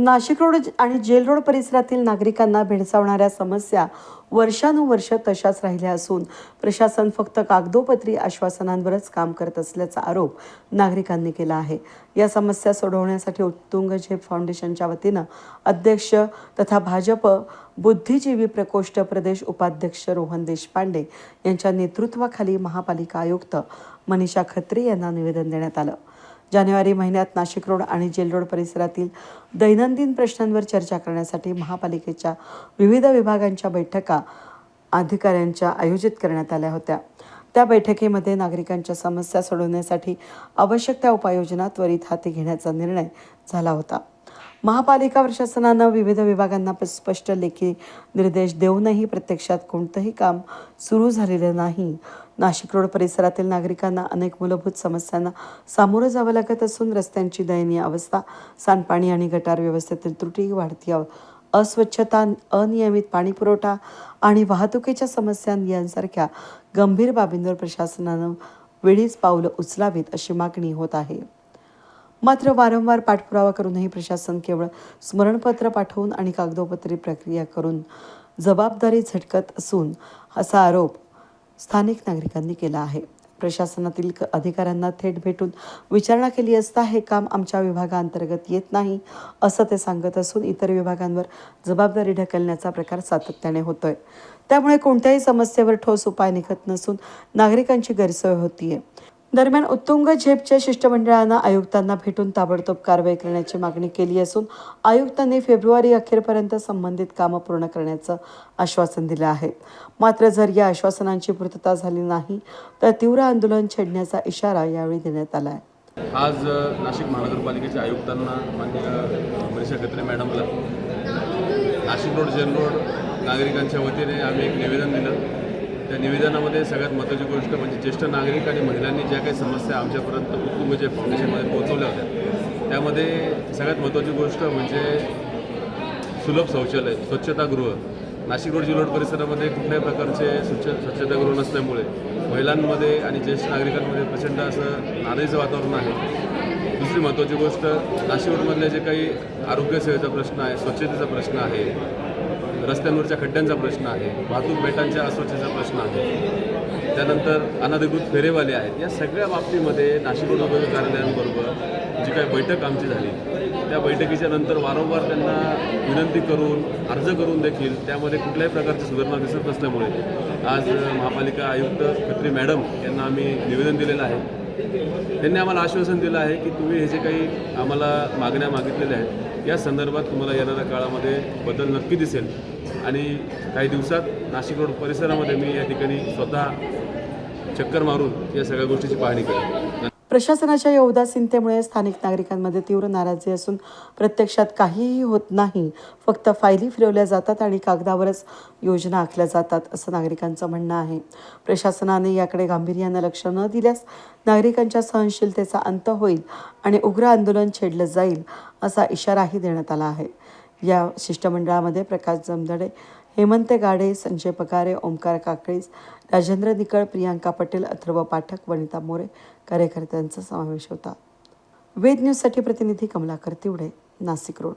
Nashik road आणि jail road परिसरातील नागरिकांना भेडसावणाऱ्या समस्या वर्षानुवर्ष तशाच राहिल्या असून प्रशासन फक्त कागदोपत्री आश्वासनांवरच काम करत असल्याचा आरोप नागरिकांनी केला आहे. या समस्या सोडवण्यासाठी उत्तुंग झेप फाउंडेशनच्या वतीनं अध्यक्ष तथा भाजप बुद्धिजीवी प्रकोष्ठ प्रदेश उपाध्यक्ष रोहन देशपांडे यांच्या नेतृत्वाखाली महापालिका आयुक्त मनीषा खत्री यांना निवेदन देण्यात आलं. जानेवारी महिन्यात नाशिक रोड आणि जेल रोड परिसरातील दैनंदिन प्रश्नांवर चर्चा करण्यासाठी महापालिकेच्या विविध विभागांच्या बैठका अधिकाऱ्यांच्या आयोजित करण्यात आल्या होत्या. त्या बैठकीमध्ये नागरिकांच्या समस्या सोडवण्यासाठी आवश्यक त्या उपाययोजना त्वरित हाती घेण्याचा निर्णय झाला होता. महापालिका प्रशासनानं विविध विभागांना स्पष्ट लेखी निर्देश देऊनही प्रत्यक्षात कोणतंही काम सुरू झालेलं नाही. नाशिक रोड परिसरातील नागरिकांना अनेक मूलभूत समस्यांना सामोरं जावं लागत असून रस्त्यांची दयनीय अवस्था सांडपाणी आणि गटार व्यवस्थेतील त्रुटी वाढती अस्वच्छता अनियमित पाणीपुरवठा आणि वाहतुकीच्या समस्या यांसारख्या गंभीर बाबींवर प्रशासनानं वेळीच पावलं उचलावीत अशी मागणी होत आहे. मात्र वारंवार पाठपुरावा करूनही प्रशासन केवळ स्मरणपत्र पाठवून आणि कागदोपत्री प्रक्रिया करून जबाबदारी झटकत असून असा आरोप स्थानिक नागरिकांनी केला आहे. प्रशासनातील क- अधिकाऱ्यांना थेट भेटून विचारणा केली असता हे काम आमच्या विभागाअंतर्गत येत नाही असं ते सांगत असून इतर विभागांवर जबाबदारी ढकलण्याचा प्रकार सातत्याने होतोय. त्यामुळे कोणत्याही समस्येवर ठोस उपाय निघत नसून नागरिकांची गैरसोय होतीये. दरम्यान उत्तुंग झेपच्या शिष्टमंडळानं आयुक्तांना भेटून ताबडतोब कारवाई करण्याची मागणी केली असून आयुक्तांनी फेब्रुवारी अखेरपर्यंत संबंधित कामं पूर्ण करण्याचं आश्वासन दिलं आहे. मात्र जर या आश्वासनांची पूर्तता झाली नाही तर तीव्र आंदोलन छेडण्याचा इशारा यावेळी देण्यात आला आहे आज नाशिक महानगरपालिकेच्या आयुक्तांना माननीय मनीषा खत्रे मॅडमला. नाशिक रोड जेल रोड नागरिकांच्या वतीने आम्ही एक निवेदन दिलं. त्या निवेदनामध्ये सगळ्यात महत्त्वाची गोष्ट म्हणजे ज्येष्ठ नागरिक आणि महिलांनी ज्या काही समस्या आमच्यापर्यंत कुटुंब जे फाउंडेशनमध्ये पोहोचवल्या होत्या त्यामध्ये सगळ्यात महत्त्वाची गोष्ट म्हणजे सुलभ शौचालय स्वच्छतागृह. नाशिक रोड जिल्हा परिसरामध्ये कुठल्याही प्रकारचे स्वच्छ स्वच्छतागृह नसल्यामुळे महिलांमध्ये आणि ज्येष्ठ नागरिकांमध्ये प्रचंड असं नाराजीचं वातावरण आहे. दुसरी महत्त्वाची गोष्ट नाशिक रोडमधले जे काही आरोग्यसेवेचा प्रश्न आहे स्वच्छतेचा प्रश्न आहे रस्त्यांवरच्या खड्ड्यांचा प्रश्न आहे वाहतूक बेटांच्या अस्वच्छतेचा प्रश्न आहे. त्यानंतर अनधिकृत फेरेवाले आहेत. या सगळ्या बाबतीमध्ये नाशिक उपयोग कार्यालयांबरोबर जी काही बैठक आमची झाली त्या बैठकीच्या नंतर वारंवार त्यांना विनंती करून अर्ज करून देखील त्यामध्ये कुठल्याही प्रकारची सुधारणा दिसत नसल्यामुळे आज महापालिका आयुक्त खत्री मॅडम यांना आम्ही निवेदन दिलेलं आहे. त्यांनी आम्हाला आश्वासन दिलं आहे की तुम्ही हे जे काही आम्हाला मागण्या मागितलेल्या आहेत या संदर्भात तुम्हाला येणाऱ्या काळामध्ये बदल नक्की दिसेल. आणि काही दिवसात नाशिक रोड परिसरामध्ये मी या ठिकाणी स्वतः चक्कर मारून या सगळ्या गोष्टीची पाहणी करेन. प्रशासनाच्या या उदासीनतेमुळे स्थानिक नागरिकांमध्ये तीव्र नाराजी असून प्रत्यक्षात काहीही होत नाही. फक्त फायली फिरवल्या जातात आणि कागदावरच योजना आखल्या जातात असं नागरिकांचं म्हणणं आहे. प्रशासनाने याकडे गांभीर्यानं लक्ष न दिल्यास नागरिकांच्या सहनशीलतेचा अंत होईल आणि उग्र आंदोलन छेडलं जाईल असा इशाराही देण्यात आला आहे. या शिष्टमंडळामध्ये प्रकाश जमदडे हेमंत गाडे संजय पगारे ओंकार काकळीस राजेंद्र निकळ प्रियांका पटेल अथर्व पाठक वनिता मोरे कार्यकर्त्यांचा समावेश होता. वेद न्यूजसाठी प्रतिनिधी कमलाकर तिवडे नाशिक रोड.